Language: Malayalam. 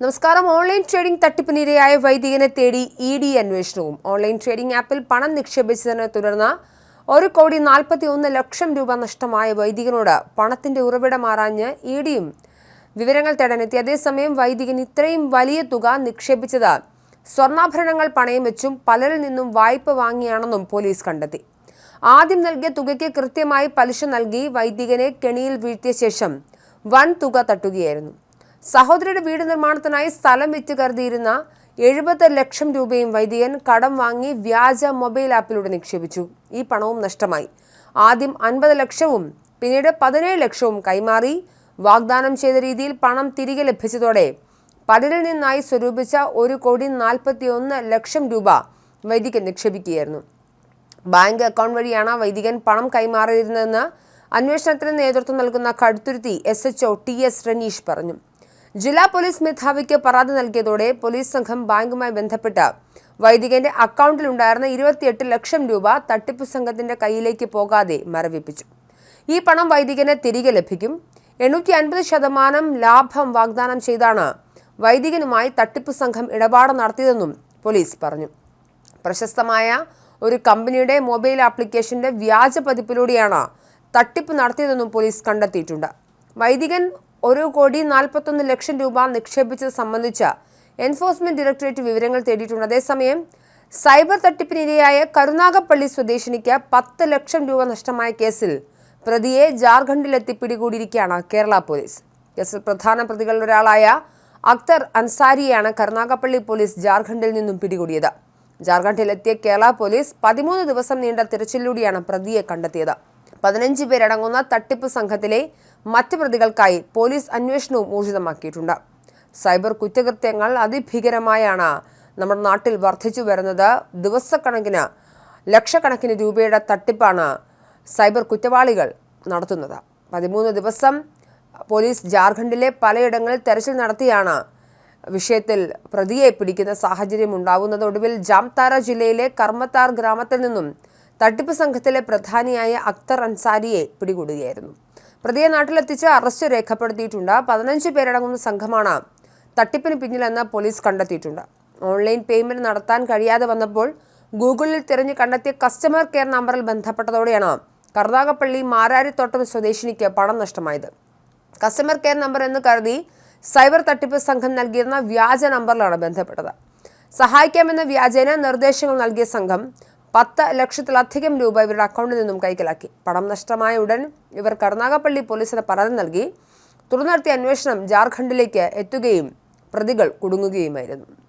നമസ്കാരം. ഓൺലൈൻ ട്രേഡിംഗ് തട്ടിപ്പിനിരയായ വൈദികനെ തേടി ഇ ഡി അന്വേഷണവും. ഓൺലൈൻ ട്രേഡിംഗ് ആപ്പിൽ പണം നിക്ഷേപിച്ചതിനെ തുടർന്ന് ഒരു കോടി നാൽപ്പത്തി ഒന്ന് ലക്ഷം രൂപ നഷ്ടമായ വൈദികനോട് പണത്തിന്റെ ഉറവിടം ആറാഞ്ഞ് ഇ ഡിയും വിവരങ്ങൾ തേടാനെത്തി. അതേസമയം വൈദികൻ ഇത്രയും വലിയ തുക നിക്ഷേപിച്ചത് സ്വർണാഭരണങ്ങൾ പണയം വെച്ചും പലരിൽ നിന്നും വായ്പ വാങ്ങിയാണെന്നും പോലീസ് കണ്ടെത്തി. ആദ്യം നൽകിയ തുകയ്ക്ക് കൃത്യമായി പലിശ നൽകി വൈദികനെ കെണിയിൽ വീഴ്ത്തിയ ശേഷം വൻ തുക തട്ടുകയായിരുന്നു. സഹോദരിയുടെ വീട് നിർമ്മാണത്തിനായി സ്ഥലം വിറ്റ് കരുതിയിരുന്ന എഴുപത് ലക്ഷം രൂപയും വൈദികൻ കടം വാങ്ങി വ്യാജ മൊബൈൽ ആപ്പിലൂടെ നിക്ഷേപിച്ചു. ഈ പണവും നഷ്ടമായി. ആദ്യം അൻപത് ലക്ഷവും പിന്നീട് പതിനേഴ് ലക്ഷവും കൈമാറി. വാഗ്ദാനം ചെയ്ത രീതിയിൽ പണം തിരികെ ലഭിച്ചതോടെ പലരിൽ നിന്നായി സ്വരൂപിച്ച ഒരു കോടി നാൽപ്പത്തി ഒന്ന് ലക്ഷം രൂപ വൈദികൻ നിക്ഷേപിക്കുകയായിരുന്നു. ബാങ്ക് അക്കൗണ്ട് വഴിയാണ് വൈദികൻ പണം കൈമാറിയിരുന്നതെന്ന് അന്വേഷണത്തിന് നേതൃത്വം നൽകുന്ന Kaduthuruthy S H O T S Raneesh പറഞ്ഞു. ജില്ലാ പോലീസ് മേധാവിക്ക് പരാതി നൽകിയതോടെ പോലീസ് സംഘം ബാങ്കുമായി ബന്ധപ്പെട്ട് വൈദികന്റെ അക്കൗണ്ടിലുണ്ടായിരുന്ന ഇരുപത്തിയെട്ട് ലക്ഷം രൂപ തട്ടിപ്പ് സംഘത്തിന്റെ കയ്യിലേക്ക് പോകാതെ മരവിപ്പിച്ചു. ഈ പണം വൈദികന് തിരികെ ലഭിക്കും. എണ്ണൂറ്റി അൻപത് ശതമാനം ലാഭം വാഗ്ദാനം ചെയ്താണ് വൈദികനുമായി തട്ടിപ്പ് സംഘം ഇടപാട് നടത്തിയതെന്നും പോലീസ് പറഞ്ഞു. പ്രശസ്തമായ ഒരു കമ്പനിയുടെ മൊബൈൽ ആപ്ലിക്കേഷന്റെ വ്യാജ പതിപ്പിലൂടെയാണ് തട്ടിപ്പ് നടത്തിയതെന്നും പോലീസ് കണ്ടെത്തിയിട്ടുണ്ട്. വൈദികൻ ഒരു കോടി നാൽപ്പത്തൊന്ന് ലക്ഷം രൂപ നിക്ഷേപിച്ചത് സംബന്ധിച്ച എൻഫോഴ്സ്മെന്റ് ഡയറക്ടറേറ്റ് വിവരങ്ങൾ തേടിയിട്ടുണ്ട്. അതേസമയം സൈബർ തട്ടിപ്പിനിരയായ കരുനാഗപ്പള്ളി സ്വദേശിനിക്ക് പത്ത് ലക്ഷം രൂപ നഷ്ടമായ കേസിൽ പ്രതിയെ ജാർഖണ്ഡിലെത്തി പിടികൂടിയിരിക്കുകയാണ് കേരള പോലീസ്. കേസിൽ പ്രധാന പ്രതികളിൽ ഒരാളായ അക്തർ അൻസാരിയെയാണ് കരുനാഗപ്പള്ളി പോലീസ് ജാർഖണ്ഡിൽ നിന്നും പിടികൂടിയത്. ജാർഖണ്ഡിലെത്തിയ കേരള പോലീസ് പതിമൂന്ന് ദിവസം നീണ്ട തിരച്ചിലൂടെയാണ് പ്രതിയെ കണ്ടെത്തിയത്. പതിനഞ്ച് പേരടങ്ങുന്ന തട്ടിപ്പ് സംഘത്തിലെ മറ്റ് പ്രതികൾക്കായി പോലീസ് അന്വേഷണവും ഊർജിതമാക്കിയിട്ടുണ്ട്. സൈബർ കുറ്റകൃത്യങ്ങൾ അതിഭീകരമായാണ് നമ്മുടെ നാട്ടിൽ വർദ്ധിച്ചു വരുന്നത്. ദിവസക്കണക്കിന് ലക്ഷക്കണക്കിന് രൂപയുടെ തട്ടിപ്പാണ് സൈബർ കുറ്റവാളികൾ നടത്തുന്നത്. പതിമൂന്ന് ദിവസം പോലീസ് ജാർഖണ്ഡിലെ പലയിടങ്ങളിൽ തെരച്ചിൽ നടത്തിയാണ് വിഷയത്തിൽ പ്രതിയെ പിടിക്കുന്ന സാഹചര്യം ഉണ്ടാവുന്നത് ഒടുവിൽ ജാംതാര ജില്ലയിലെ കർമ്മത്താർ ഗ്രാമത്തിൽ നിന്നും തട്ടിപ്പ് സംഘത്തിലെ പ്രധാനിയായ അക്തർ അൻസാരിയെ പിടികൂടുകയായിരുന്നു. പ്രതിയെ നാട്ടിലെത്തിച്ച് അറസ്റ്റ് രേഖപ്പെടുത്തിയിട്ടുണ്ട്. പതിനഞ്ച് പേരടങ്ങുന്ന സംഘമാണ് തട്ടിപ്പിന് പിന്നിലെന്ന് പോലീസ് കണ്ടെത്തിയിട്ടുണ്ട്. ഓൺലൈൻ പേയ്മെന്റ് നടത്താൻ കഴിയാതെ വന്നപ്പോൾ ഗൂഗിളിൽ തിരഞ്ഞു കണ്ടെത്തിയ കസ്റ്റമർ കെയർ നമ്പറിൽ ബന്ധപ്പെട്ടതോടെയാണ് കർണാകപ്പള്ളി മാരാരിത്തോട്ടം സ്വദേശിനിക്ക് പണം നഷ്ടമായത്. കസ്റ്റമർ കെയർ നമ്പർ എന്ന് കരുതി സൈബർ തട്ടിപ്പ് സംഘം നൽകിയിരുന്ന വ്യാജ നമ്പറിലാണ് ബന്ധപ്പെട്ടത്. സഹായിക്കാമെന്ന വ്യാജേന നിർദ്ദേശങ്ങൾ നൽകിയ സംഘം പത്ത് ലക്ഷത്തിലധികം രൂപ ഇവരുടെ അക്കൗണ്ടിൽ നിന്നും കൈക്കലാക്കി. പണം നഷ്ടമായ ഉടൻ ഇവർ കർണാകപ്പള്ളി പോലീസിന് പരാതി നൽകി. തുടർന്ന് നടത്തിയ അന്വേഷണം ജാർഖണ്ഡിലേക്ക് എത്തുകയും പ്രതികൾ കുടുങ്ങുകയുമായിരുന്നു.